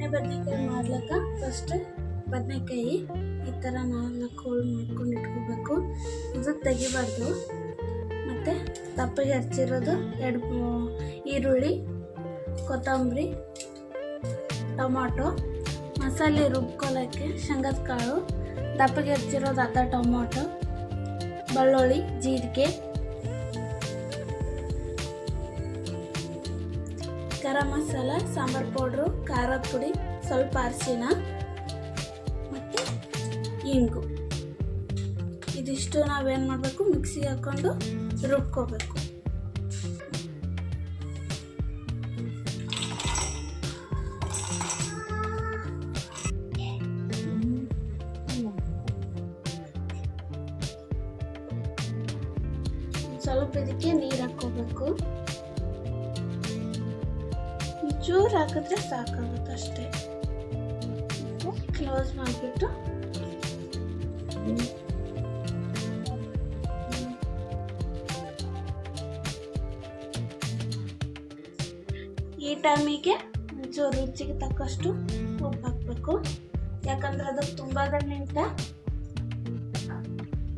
ಎಣ್ಣೆ ಬದನೆಕಾಯಿ ಮಾಡ್ಲಕ್ಕ? ಫಸ್ಟ್ ಬದನೆಕಾಯಿ, ಈ ಥರ ನಾಲ್ಕು ಹೋಳು ಮಾಡ್ಕೊಂಡು ಇಟ್ಕೋಬೇಕು. ಇದು ತೆಗಿಬಾರ್ದು. ಮತ್ತು ದಪ್ಪಗೆ ಹಚ್ಚಿರೋದು ಎರಡು ಈರುಳ್ಳಿ, ಕೊತ್ತಂಬರಿ, ಟೊಮಾಟೊ. ಮಸಾಲೆ ರುಬ್ಕೊಳ್ಳೋಕ್ಕೆ ಶೇಂಗದ ಕಾಳು. ದಪ್ಪಗೆ ಹಚ್ಚಿರೋದು ಅದ ಟೊಮಾಟೊ. ಬೆಳ್ಳುಳ್ಳಿ, ಜೀರಿಗೆ. ಗರಂ ಮಸಾಲ, ಸಾಂಬಾರ್ ಪೌಡ್ರು, ಖಾರದ ಪುಡಿ, ಸ್ವಲ್ಪ ಅರಿಶಿನ ಮತ್ತು ಇಂಗು. ಇದಿಷ್ಟು ನಾವೇನು ಮಾಡಬೇಕು? ಮಿಕ್ಸಿಗೆ ಹಾಕ್ಕೊಂಡು ರುಬ್ಕೋಬೇಕು. ಸ್ವಲ್ಪ ಇದಕ್ಕೆ ನೀರು ಹಾಕ್ಕೋಬೇಕು. ಚೂರು ಹಾಕಿದ್ರೆ ಸಾಕಾಗುತ್ತೆ ಅಷ್ಟೇ. ಕ್ಲೋಸ್ ಮಾಡಿಬಿಟ್ಟು. ಈ ಟೈಮಿಗೆ ಒಂಚೂರು ರುಚಿಗೆ ತಕ್ಕಷ್ಟು ಉಪ್ಪು ಹಾಕಬೇಕು. ಯಾಕಂದ್ರೆ ಅದಕ್ಕೆ ತುಂಬಾದ ನಿಂತ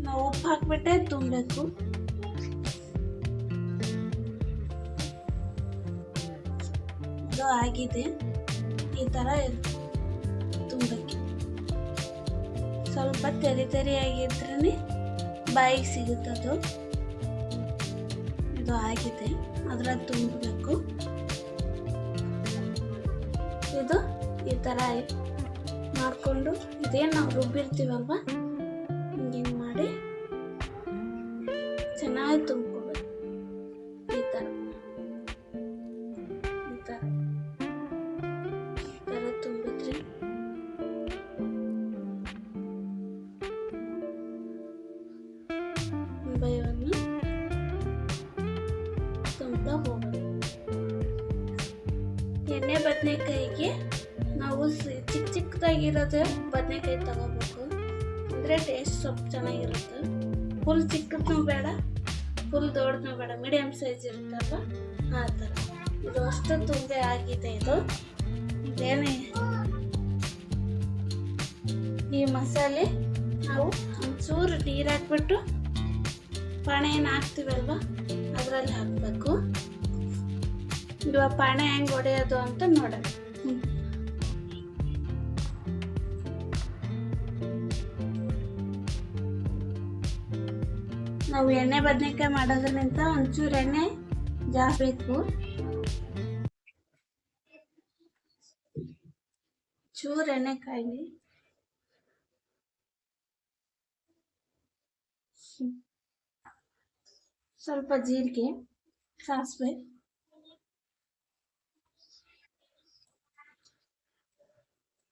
ನಾವು ಉಪ್ಪು ಹಾಕ್ಬಿಟ್ಟೆ ತುಂಬಬೇಕು. ಆಗಿದೆ. ಈ ಥರ ತುಂಬಕ್ಕೆ. ಸ್ವಲ್ಪ ತೆರಿ ತೆರಿಯಾಗಿದ್ರೇ ಬಾಯಿಗೆ ಸಿಗುತ್ತದು ಇದು ಆಗಿದೆ. ಅದರ ತುಂಬಬೇಕು. ಇದು ಈ ಥರ ಮಾಡಿಕೊಂಡು ಇದೇನು ನಾವು ರುಬ್ಬಿರ್ತೀವಲ್ವ? ಹಿಂಗೆ ಮಾಡಿ ಚೆನ್ನಾಗಿ ತುಂಬ್ಕೋಬೇಕು ಹೋಗೋದು ಎಣ್ಣೆ ಬದನೆಕಾಯಿಗೆ ನಾವು ಚಿಕ್ಕ ಚಿಕ್ಕದಾಗಿರೋದು ಬದನೆಕಾಯಿ ತಗೋಬೇಕು. ಅಂದರೆ ಟೇಸ್ಟ್ ಸ್ವಲ್ಪ ಚೆನ್ನಾಗಿರುತ್ತೆ. ಫುಲ್ ಚಿಕ್ಕದೂ ಬೇಡ, ಫುಲ್ ದೊಡ್ಡದು ಬೇಡ ಮೀಡಿಯಮ್ ಸೈಜ್ ಇರುತ್ತಲ್ಲ ಆ ಥರ. ಇದು ಅಷ್ಟು ತುಂಬೆ ಆಗಿದೆ ಇದು. ಇದೇನೇ ಈ ಮಸಾಲೆ ನಾವು ಒಂಚೂರು ನೀರು ಹಾಕ್ಬಿಟ್ಟು ಪಣೆಯನ್ನು ಹಾಕ್ತೀವಲ್ವ? ಅದರಲ್ಲಿ ಹಾಕಬೇಕು. ಇವಾಗ ಪಾಣೆ ಹೆಂಗೆ ಹೊಡೆಯೋದು ಅಂತ ನೋಡೋಣ. ನಾವು ಎಣ್ಣೆ ಬದನೆಕಾಯಿ ಮಾಡೋದ್ರಿಂದ ಒಂಚೂರು ಎಣ್ಣೆ, ಜಾಸ್ತಿ ಬೇಕು ಚೂರು ಎಣ್ಣೆ ಕಾಯಿ. ಸ್ವಲ್ಪ ಜೀರಿಗೆ ಸಾಸಿವೆ.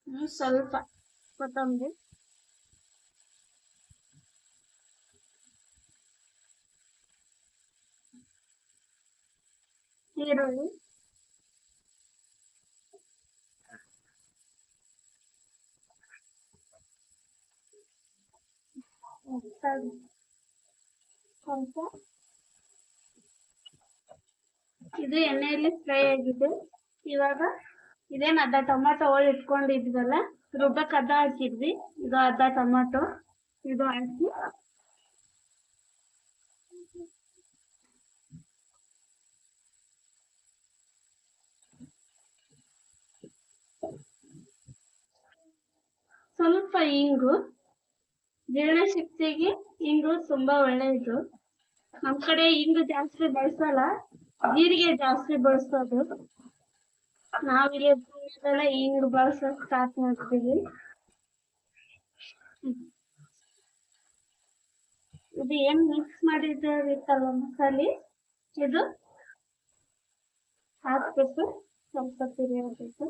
ಹ್ಮ್, ಸ್ವಲ್ಪ ಕೊತ್ತಂಬರಿ. ಈರುಳ್ಳಿ. ಸ್ವಲ್ಪ ಸ್ವಲ್ಪ ಇದು ಎಣ್ಣೆಯಲ್ಲಿ ಫ್ರೈ ಆಗಿದೆ. ಇವಾಗ ಇದೇನು ಅರ್ಧ ಟೊಮಾಟೊ ಹೋಳು ಇಟ್ಕೊಂಡಿದ್ವಲ್ಲ ರುಬ್ಬಕ್ಕೆ ಅರ್ಧ ಹಾಕಿದ್ವಿ. ಇದು ಅರ್ಧ ಟೊಮಾಟೊ ಇದು ಹಾಕಿ. ಸ್ವಲ್ಪ ಇಂಗು ಜೀರ್ಣಶಕ್ತಿಗೆ ಇಂಗು ತುಂಬಾ ಒಳ್ಳೆಯದು ನಮ್ ಕಡೆ ಇಂಗು ಜಾಸ್ತಿ ಬಳಸಲ್ಲ. ಜೀರಿಗೆ ಜಾಸ್ತಿ ಬಳಸೋದು ನಾವಿಲ್ಲಿ ಪುಣ್ಯದಲ್ಲ ಈಗ ಬಳಸೋಕ್ ಸ್ಟಾರ್ಟ್ ಮಾಡ್ತೀವಿ. ಇದು ಏನ್ ಮಿಕ್ಸ್ ಮಾಡಿದ್ದೀರಲ್ಲ ಮಸಾಲೆ ಇದು ಹಾಕ್ಬೇಕು ಸ್ವಲ್ಪ ತಿರುಗಬೇಕು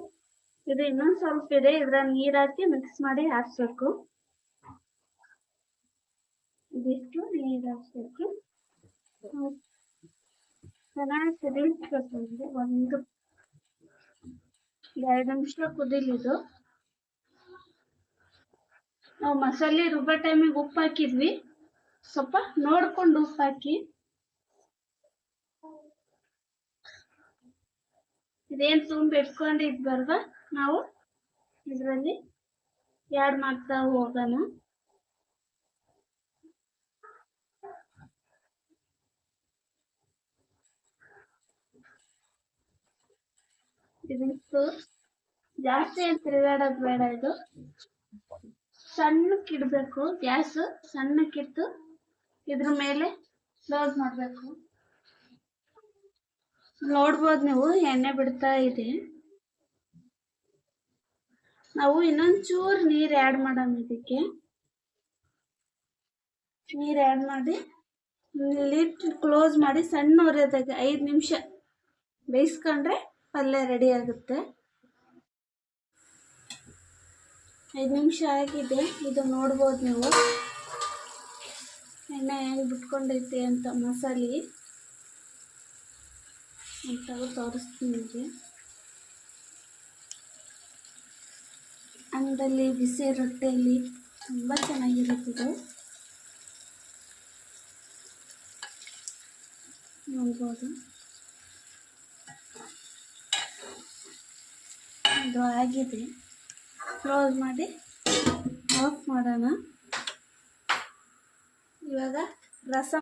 ಇದು ಇನ್ನೊಂದ್ ಸ್ವಲ್ಪ ಇದೆ ಇದ್ರ ನೀರ್ ಹಾಕಿ ಮಿಕ್ಸ್ ಮಾಡಿ ಹಾಕ್ಬೇಕು ಇದಿಷ್ಟು ನೀರ್ ಹಾಕ್ಬೇಕು. ಚೆನ್ನಾಗಿ ಒಂದು ಎರಡು ನಿಮಿಷ ಕುದಿಲಿದು ನಾವು ಮಸಾಲೆ ರುಬ್ಬೋ ಟೈಮಿಗೆ ಉಪ್ಪು ಹಾಕಿದ್ವಿ. ಸ್ವಲ್ಪ ನೋಡ್ಕೊಂಡು ಉಪ್ಪು ಹಾಕಿ. ಇದೇನ್ ತುಂಬ ಇಟ್ಕೊಂಡಿದ್ವಲ್ವ ನಾವು ಇದರಲ್ಲಿ ಎರಡು ಮಾಡ್ತಾ ಹೋಗೋಣ. ಇದಿತ್ತು ಜಾಸ್ತಿ ತಿರುಗಾಡೋದು ಬೇಡ ಇದು. ಸಣ್ಣಕ್ಕಿಡಬೇಕು ಗ್ಯಾಸ್ ಸಣ್ಣಕ್ಕಿಟ್ಟು ಇದ್ರ ಮೇಲೆ ಕ್ಲೋಸ್ ಮಾಡಬೇಕು. ನೋಡ್ಬೋದು ನೀವು, ಎಣ್ಣೆ ಬಿಡ್ತಾ ಇದೆ. ನಾವು ಇನ್ನೊಂದು ಚೂರು ನೀರು ಆ್ಯಡ್ ಮಾಡೋಣ ಇದಕ್ಕೆ. ನೀರು ಆ್ಯಡ್ ಮಾಡಿ ಲಿಡ್ ಕ್ಲೋಸ್ ಮಾಡಿ ಸಣ್ಣ ಉರಿಯೋದಾಗ ಐದು ನಿಮಿಷ ಬೇಯಿಸ್ಕೊಂಡ್ರೆ ಪಲ್ಯ ರೆಡಿ ಆಗುತ್ತೆ. ಐದು ನಿಮಿಷ ಆಗಿದೆ. ಇದು ನೋಡ್ಬೋದು ನೀವು. ಎಣ್ಣೆ ಹೆಂಗೆ ಬಿಟ್ಕೊಂಡೈತೆ ಅಂತ ಮಸಾಲೆ. ಅಂತ ತೋರಿಸ್ತೀನಿ ನಿಮಗೆ. ಅನ್ನದಲ್ಲಿ ಬಿಸಿ ರೊಟ್ಟಿಯಲ್ಲಿ ತುಂಬ ಚೆನ್ನಾಗಿರುತ್ತದೆ. ನೋಡ್ಬೋದು. ಇದು ಆಗಿದೆ. ಕ್ಲೋಸ್ ಮಾಡಿ ಆಫ್ ಮಾಡೋಣ. ಇವಾಗ ರಸ